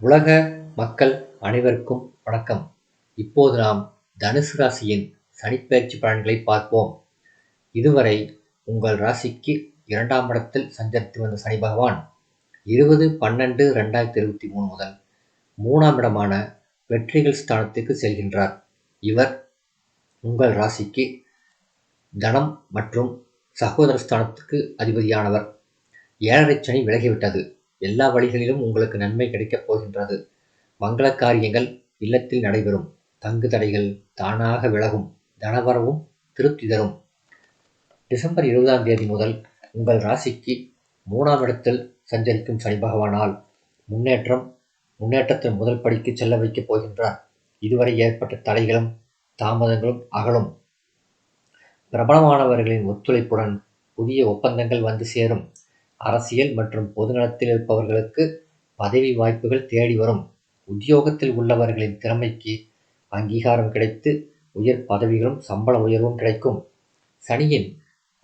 உலக மக்கள் அனைவருக்கும் வணக்கம். இப்போது நாம் தனுசு ராசியின் சனிப்பெயர்ச்சி பலன்களை பார்ப்போம். இதுவரை உங்கள் ராசிக்கு இரண்டாம் இடத்தில் சஞ்சரித்து வந்த சனி பகவான் இருபது பன்னெண்டு ரெண்டாயிரத்தி இருபத்தி மூணு முதல் மூணாம் இடமான வெற்றிகள் ஸ்தானத்துக்கு செல்கின்றார். இவர் உங்கள் ராசிக்கு தனம் மற்றும் சகோதர ஸ்தானத்துக்கு அதிபதியானவர். ஏழரை சனி விலகிவிட்டது. எல்லா வழிகளிலும் உங்களுக்கு நன்மை கிடைக்கப் போகின்றது. மங்கள காரியங்கள் இல்லத்தில் நடைபெறும். தங்கு தடைகள் தானாக விலகும். தனவரவும் திருப்தி தரும் டிசம்பர் இருபதாம் தேதி முதல் உங்கள் ராசிக்கு மூணாம் இடத்தில் சஞ்சரிக்கும் சனி பகவானால் முன்னேற்றம் முன்னேற்றத்தின் முதல் படிக்கு செல்ல வைக்கப் போகின்றார். இதுவரை ஏற்பட்ட தடைகளும் தாமதங்களும் அகலும். பிரபலமானவர்களின் ஒத்துழைப்புடன் புதிய ஒப்பந்தங்கள் வந்து சேரும். அரசியல் மற்றும் பொதுநலத்தில் இருப்பவர்களுக்கு பதவி வாய்ப்புகள் தேடி வரும். உத்தியோகத்தில் உள்ளவர்களின் திறமைக்கு அங்கீகாரம் கிடைத்து உயர் பதவிகளும் சம்பள உயர்வும் கிடைக்கும். சனியின்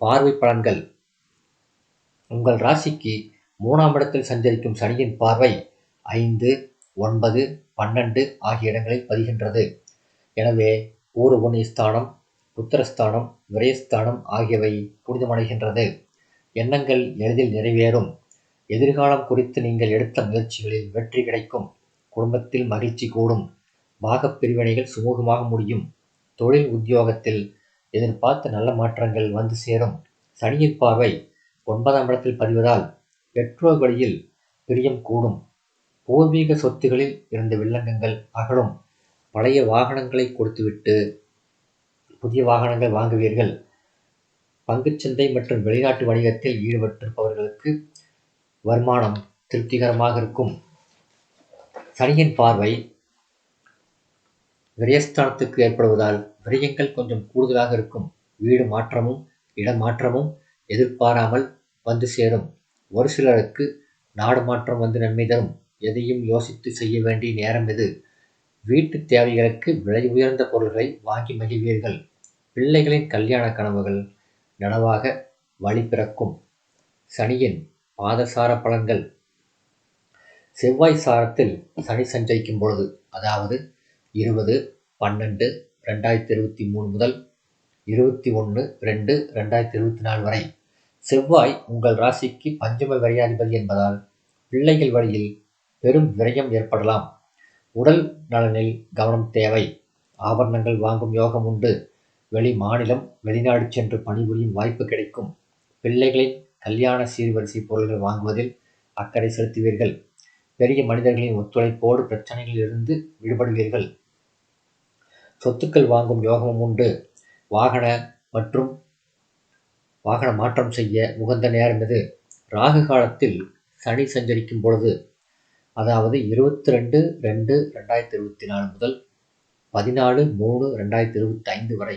பார்வை பலன்கள். உங்கள் ராசிக்கு மூணாம் இடத்தில் சஞ்சரிக்கும் சனியின் பார்வை ஐந்து ஒன்பது பன்னெண்டு ஆகிய இடங்களில் பதிகின்றது. எனவே பூர்வ புண்ணியஸ்தானம் புத்திரஸ்தானம் விரயஸ்தானம் ஆகியவை புனிதமடைகின்றது. எண்ணங்கள் எளிதில் நிறைவேறும். எதிர்காலம் குறித்து நீங்கள் எடுத்த முயற்சிகளில் வெற்றி கிடைக்கும். குடும்பத்தில் மகிழ்ச்சி கூடும். பாகப் பிரிவினைகள் சுமூகமாக முடியும். தொழில் உத்தியோகத்தில் எதிர்பார்த்த நல்ல மாற்றங்கள் வந்து சேரும். சனியின் பார்வை ஒன்பதாம் இடத்தில் பதிவதால் பெற்றோர் வழியில் பிரியம் கூடும். பூர்வீக சொத்துகளில் இருந்த வில்லங்கங்கள் அகலும். பழைய வாகனங்களை கொடுத்துவிட்டு புதிய வாகனங்கள் வாங்குவீர்கள். பங்குச்சந்தை மற்றும் வெளிநாட்டு வணிகத்தில் ஈடுபட்டிருப்பவர்களுக்கு வருமானம் திருப்திகரமாக இருக்கும். சனியின் பார்வை விரயஸ்தானத்துக்கு ஏற்படுவதால் விரயங்கள் கொஞ்சம் கூடுதலாக இருக்கும். வீடு மாற்றமும் இடமாற்றமும் எதிர்பாராமல் வந்து சேரும். ஒரு சிலருக்கு நாடு மாற்றம் வந்து நன்மை தரும். எதையும் யோசித்து செய்ய வேண்டிய நேரம் இது வீட்டு தேவைகளுக்கு விலை உயர்ந்த பொருள்களை வாங்கி மகிழ்வீர்கள். பிள்ளைகளின் கல்யாண கனவுகள் நனவாக வழி பிறக்கும். சனியின் பாதசார பலன்கள். செவ்வாய் சாரத்தில் சனி சஞ்சரிக்கும் பொழுது அதாவது இருபது பன்னெண்டு ரெண்டாயிரத்தி இருபத்தி மூணு முதல் இருபத்தி ஒன்று ரெண்டு ரெண்டாயிரத்தி இருபத்தி நாலு வரை செவ்வாய் உங்கள் ராசிக்கு பஞ்சம விரையாதிபதி என்பதால் பிள்ளைகள் வழியில் பெரும் விரயம் ஏற்படலாம். உடல் நலனில் கவனம் தேவை. ஆபரணங்கள் வாங்கும் யோகம் உண்டு. வெளி மாநிலம் வெளிநாடு சென்று பணிபுரியும் வாய்ப்பு கிடைக்கும். பிள்ளைகளின் கல்யாண சீர்வரிசை பொருள்கள் வாங்குவதில் அக்கறை செலுத்துவீர்கள். பெரிய மனிதர்களின் ஒத்துழைப்போடு பிரச்சனைகளிலிருந்து விடுபடுவீர்கள். சொத்துக்கள் வாங்கும் யோகமும் உண்டு. வாகன மற்றும் வாகன மாற்றம் செய்ய உகந்த நேரம் இது ராகு காலத்தில் சனி சஞ்சரிக்கும் பொழுது அதாவது இருபத்தி ரெண்டு ரெண்டு ரெண்டாயிரத்தி இருபத்தி நாலு முதல் பதினாலு மூணு ரெண்டாயிரத்தி இருபத்தி ஐந்து வரை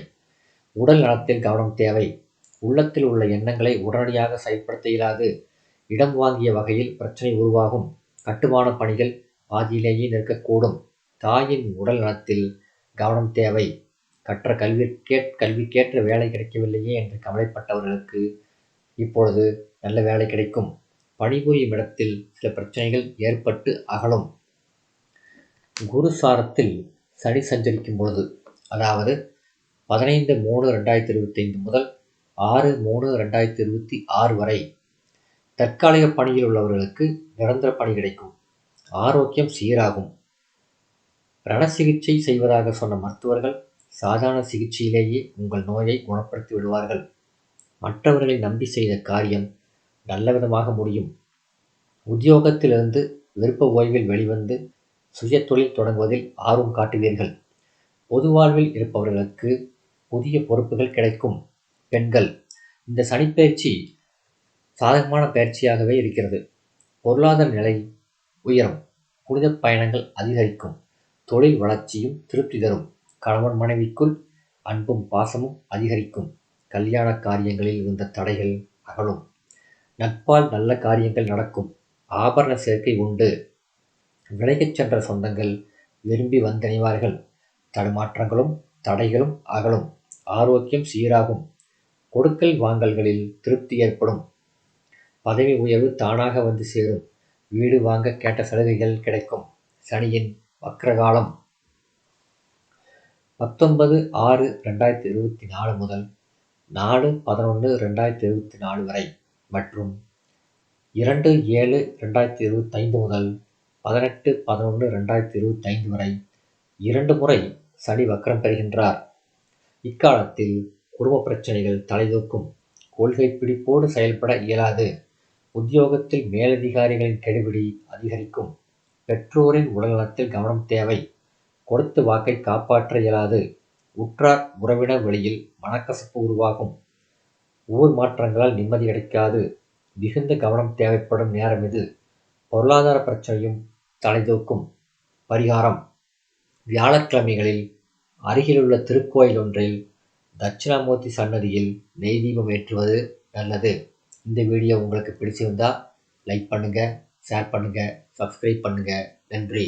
உடல் நலத்தில் கவனம் தேவை. உள்ளத்தில் உள்ள எண்ணங்களை உடனடியாக செயல்படுத்த இயலாது. இடம் வாங்கிய வகையில் பிரச்சனை உருவாகும். கட்டுமான பணிகள் பாதியிலேயே நிற்கக்கூடும். தாயின் உடல் நலத்தில் கவனம் தேவை. கற்ற கல்வி கேட் கல்விக்கேற்ற வேலை கிடைக்கவில்லையே என்று கவலைப்பட்டவர்களுக்கு இப்பொழுது நல்ல வேலை கிடைக்கும். பணிபுரியும் இடத்தில் சில பிரச்சனைகள் ஏற்பட்டு அகலும். குரு சாரத்தில் சனி சஞ்சரிக்கும் பொழுது அதாவது பதினைந்து மூணு ரெண்டாயிரத்தி இருபத்தைந்து முதல் ஆறு மூணு ரெண்டாயிரத்தி இருபத்தி ஆறு வரை தற்காலிக பணியில் உள்ளவர்களுக்கு நிரந்தர பணி கிடைக்கும். ஆரோக்கியம் சீராகும். ரண சிகிச்சை செய்வதாக சொன்ன மருத்துவர்கள் சாதாரண சிகிச்சையிலேயே உங்கள் நோயை குணப்படுத்தி விடுவார்கள். மற்றவர்களை நம்பி செய்த காரியம் நல்ல விதமாக முடியும். உத்தியோகத்திலிருந்து விருப்ப ஓய்வில் வெளிவந்து சுய தொழில் தொடங்குவதில் ஆர்வம் காட்டுவீர்கள். பொது வாழ்வில் இருப்பவர்களுக்கு புதிய பொறுப்புகள் கிடைக்கும். பெண்கள் இந்த சனிப்பயிற்சி சாதகமான பயிற்சியாகவே இருக்கிறது. பொருளாதார நிலை உயரும். புனித பயணங்கள் அதிகரிக்கும். தொழில் வளர்ச்சியும் திருப்தி தரும். கணவன் மனைவிக்குள் அன்பும் பாசமும் அதிகரிக்கும். கல்யாண காரியங்களில் இருந்த தடைகள் அகலும். நட்பால் நல்ல காரியங்கள் நடக்கும். ஆபரண சேர்க்கை உண்டு. விலகிச் சென்ற சொந்தங்கள் விரும்பி வந்தணிவார்கள் தடுமாற்றங்களும் தடைகளும் அகலும். ஆரோக்கியம் சீராகும். கொடுக்கல் வாங்கல்களில் திருப்தி ஏற்படும். பதவி உயர்வு தானாக வந்து சேரும். வீடு வாங்க கேட்ட சலுகைகள் கிடைக்கும். சனியின் வக்ரகாலம். பத்தொன்பது ஆறு ரெண்டாயிரத்தி இருபத்தி நாலு முதல் நாலு பதினொன்று ரெண்டாயிரத்தி இருபத்தி நாலு வரை மற்றும் இரண்டு ஏழு ரெண்டாயிரத்தி இருபத்தைந்து முதல் பதினெட்டு பதினொன்று ரெண்டாயிரத்தி இருபத்தைந்து வரை இரண்டு முறை சனி வக்ரம் பெறுகின்றார். இக்காலத்தில் குடும்ப பிரச்சனைகள் தலைதூக்கும். கொள்கை பிடிப்போடு செயல்பட இயலாது. உத்தியோகத்தில் மேலதிகாரிகளின் கெடுபிடி அதிகரிக்கும். பெற்றோரின் உடல்நலத்தில் கவனம் தேவை. கொடுத்து வாக்கை காப்பாற்ற இயலாது. உற்றார் உறவினர் வழியில் மனக்கசப்பு உருவாகும். ஊர் மாற்றங்களால் நிம்மதி கிடைக்காது. மிகுந்த கவனம் தேவைப்படும் நேரம் இது. பொருளாதார பிரச்சனையும் தலைதூக்கும். பரிகாரம். வியாழக்கிழமைகளில் அருகிலுள்ள திருக்கோயில் ஒன்றில் தட்சிணாமூர்த்தி சன்னதியில் நெய் தீபம் ஏற்றுவது நல்லது. இந்த வீடியோ உங்களுக்கு பிடிச்சிருந்தா லைக் பண்ணுங்கள் ஷேர் பண்ணுங்கள் சப்ஸ்கிரைப் பண்ணுங்கள் நன்றி.